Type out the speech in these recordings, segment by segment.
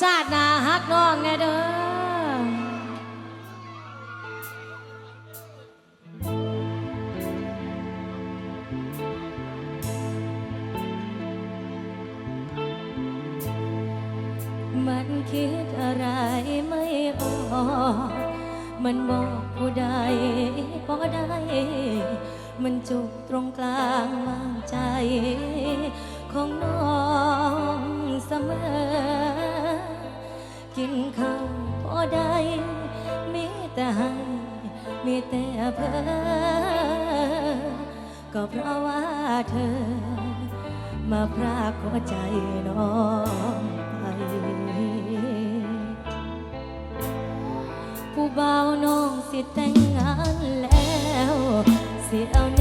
ชาติหน้าฮักน้องแน่เด้อมันคิดอะไรไม่ออกมันบอกผู้ใดก็ได้ มันจุกตรงกลางวางใจ ของน้องเสมอ กินข้าวพอได้มีแต่ให้มีแต่เพ้อก็เพราะว่าเธอ มาพรากหัวใจน้องไปผู้เบาวน้องสิแต่งงานแล้ว สิเอา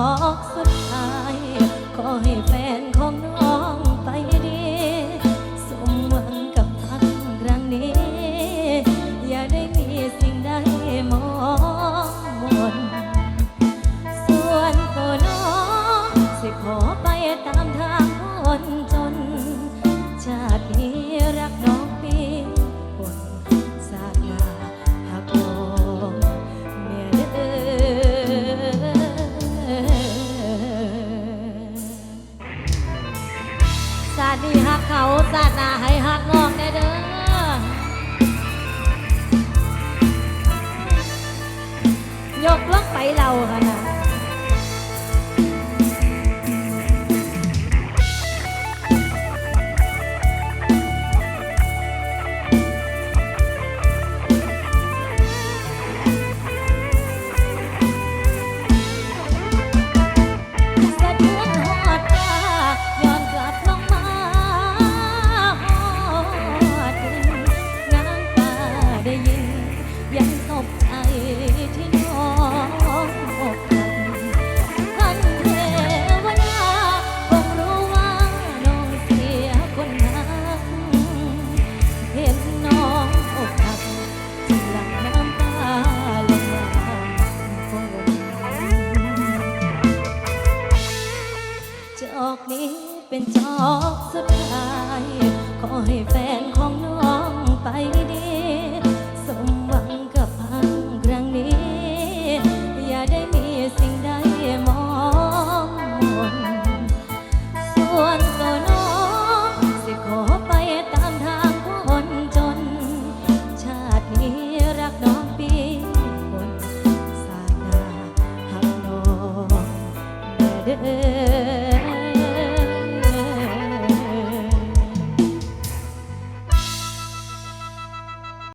อกส นี้หักเขาสาดนาให้หักงอกแน่เด้อยกลงไปเราค่ะ จอกนี้เป็นจอกสุดท้าย ขอให้แฟนของน้องไปดี